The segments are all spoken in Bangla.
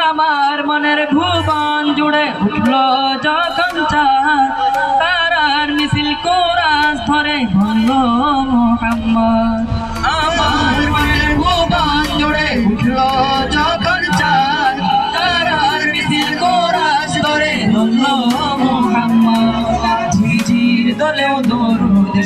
আমার মনের ভুবন জুড়ে উঠল যখন চাঁদ, তারার মিছিল কোরাস ধরে বলল, মোহাম্মদ, আমার মনের ভুবন জুড়ে উঠল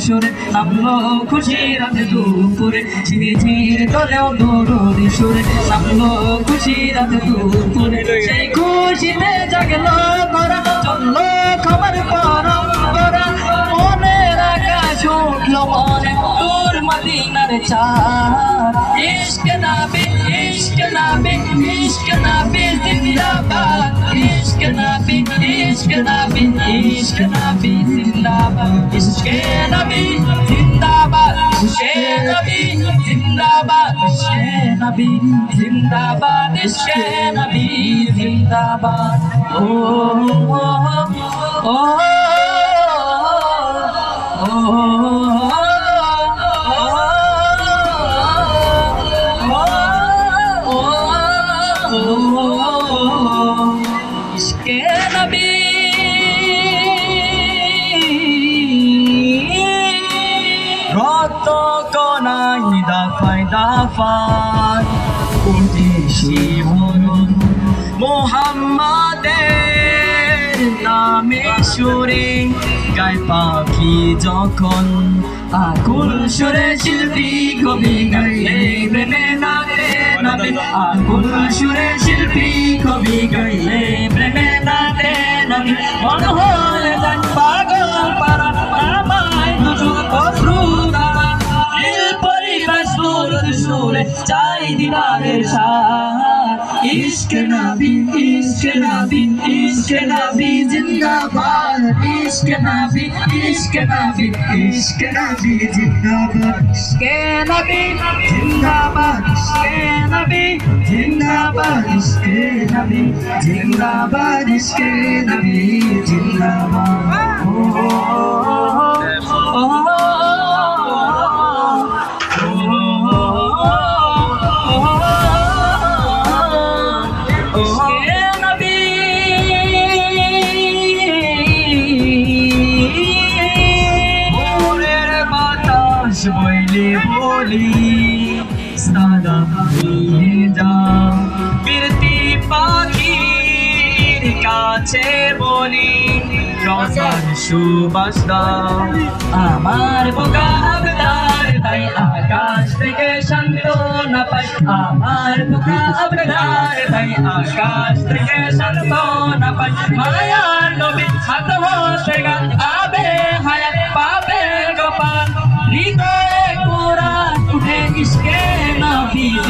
সুরে, নামলো খুশি রাতে দুপুরে। ঝিঝির দলেও দরুদ সুরে, নামলো খুশি রাতে দুপুরে। সেই খুশিতে জাগলো করা চলল খবর মদিনার চাঁদ ইশক নাবি ইশক নাবি ইশক নাবি জিন্দাবাদ ইশক নাবি ইশক নাবি ইশক নাবি জিন্দাবাদ ইশক নবী জিন্দাবাদ ইশক নবী জিন্দাবাদ ইশক নবী জিন্দাবাদ ইশক নবী জিন্দাবাদ ও ও ও নবী রত কনাই দাফাই দাফাই উঠে শিহরণ মোহাম্মদের নামে সুরে গায় পাখি যখন আকুল সুরে শিল্পী কবি গাইলে প্রেমে নাতে নামে আকুল সুরে শিল্পী কবি গাইলে নাতে মন হলে যান পাগল পারা আমায় দুজু অশ্রু দামা দিল পরিবেশ সুর সুরে চাই দিদারের সার। ইশক নবী ইশক নবী ইশক নবী, জিন্দাবাদ। ইশক নবী ইশক নবী ইশক নবী, জিন্দাবাদ। ইশকে নবী, জিন্দাবাদ। ইশকে নবী জিন্দাবাদ ইশকে নবী জিন্দাবাদ ইশকে নবী জিন্দাবাদ। ও বইলে বলি। সাদা হয়ে যা। পাখির কাছে বলি, রসার সুবাস আমার বোকা তাই আকাশ থেকে শান্ত না পাই। আমার বোকা তাই আকাশ থেকে শান্ত না পাই। মায়ার নবী হাত আবে হায়াত পাবে গোপাল হৃদয়ে কোরআন উঠে ইশকে